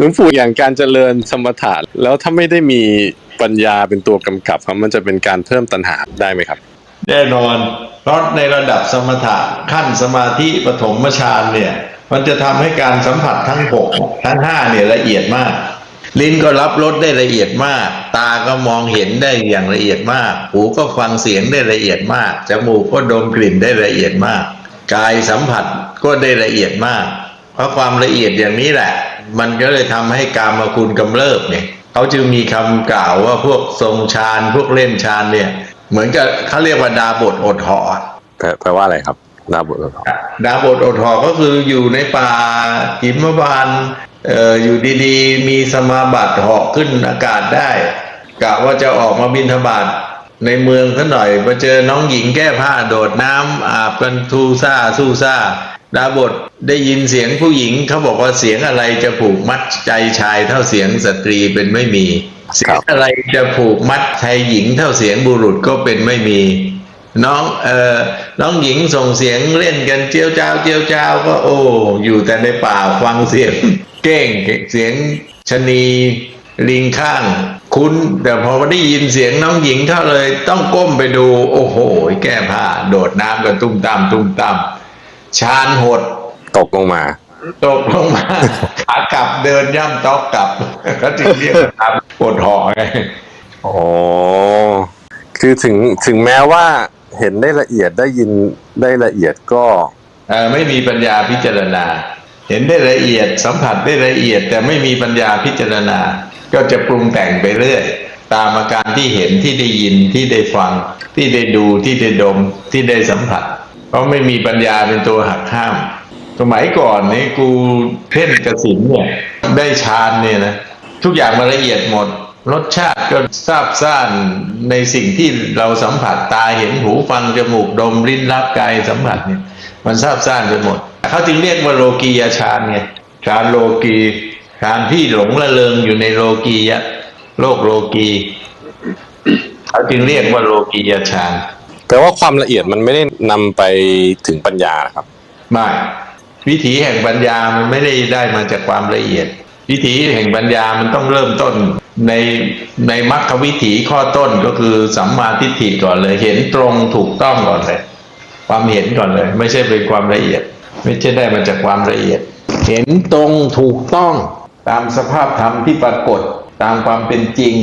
หลวงปู่อย่างการเจริญสมถะแล้วถ้าไม่ได้มีปัญญาเป็นตัวกำกับครับมันจะเป็นการเพิ่มตัณหาได้ไหมครับ แน่นอน เพราะในระดับสมถะขั้นสมาธิปฐมฌานเนี่ย มันจะทำให้การสัมผัสทั้งหกทั้งห้าเนี่ยละเอียดมาก ลิ้นก็รับรสได้ละเอียดมาก ตาก็มองเห็นได้อย่างละเอียดมาก หูก็ฟังเสียงได้ละเอียดมาก จมูกก็ดมกลิ่นได้ละเอียดมาก กายสัมผัสก็ได้ละเอียดมาก เพราะความละเอียดอย่างนี้แหละ มันก็เลยทำให้กามคุณกำเริบเนี่ยเขาจึงมีคำกล่าวว่าพวกทรงฌานพวกเล่นฌานเนี่ย เหมือนกับเขาเรียกว่าดาบทอดหอดแปลแปลว่าอะไรครับ ดาบุตรดาบทอดหอก็คืออยู่ในป่าหิมพานต์เอ่ออยู่ดีๆ มีสมาบัติเหาะขึ้นอากาศได้กะว่าจะออกมาบินทบาทในเมืองซะหน่อยมาเจอน้องหญิงแก้ผ้าโดดน้ำอาบกันทูซ่าสู้ซ่า ดาบทได้ยินเสียงผู้หญิงเขาบอกว่าเสียงอะไรจะผูกมัดใจชายเท่าเสียงสตรีเป็นไม่มี เสียงอะไรจะผูกมัดชายหญิงเท่าเสียงบุรุษก็เป็นไม่มี น้องเอ่อน้องหญิงส่งเสียงเล่นกันเจียวจ้าวเจียวจ้าวก็โอ้อยู่แต่ในป่าฟังเสียงเก้งเสียงชะนีลิงข้างคุ้นแต่พอได้ยินเสียงน้องหญิงเข้าเลย ต้องก้มไปดู โอ้โห แก้ผ้าโดดน้ำกันตุ้มตามตุ้มตาม ชานหด ตกลงมา ตกลงมาขากลับเดินย่ำต๊อกกลับเขาจึงเรียกว่าตามปวดหอไงอ๋อคือถึงถึงแม้ว่าเห็นได้ละเอียดได้ยินได้ละเอียดก็เอ่อไม่มีปัญญาพิจารณา เห็นได้ละเอียดสัมผัสได้ละเอียด แต่ไม่มีปัญญาพิจารณา ก็จะปรุงแต่งไปเรื่อยตามอาการที่เห็นที่ได้ยินที่ได้ฟังที่ได้ดูที่ได้ดมที่ได้สัมผัส เพราะไม่มีปัญญาเป็นตัวหักห้าม สมัยก่อนนี่กูเพ่นกสินเนี่ยได้ฌานเนี่ยนะทุกอย่างมันละเอียดหมด รสชาติก็ซาบซ่านในสิ่งที่เราสัมผัสตาเห็นหูฟังจมูกดมลิ้นรับกายสัมผัสเนี่ย มันซาบซ่านไปหมดเขาจึงเรียกว่าโลกียฌานไงฌานโลกีฌานที่หลงละเลงอยู่ในโลกียะโลกโลกีเขาจึงเรียกว่าโลกียฌาน แปลว่าความละเอียดมันไม่ได้นำไปถึงปัญญาครับไม่วิถีแห่งปัญญามันไม่ได้ได้มาจากความละเอียด วิถีแห่งปัญญามันต้องเริ่มต้นในในมรรควิถีข้อต้นก็คือสัมมาทิฏฐิก่อนเลย เห็นตรงถูกต้องก่อนเลย ความเห็นก่อนเลย ไม่ใช่เป็นความละเอียด ไม่ใช่ได้มาจากความละเอียด เห็นตรงถูกต้องตามสภาพธรรมที่ปรากฏตามความเป็นจริง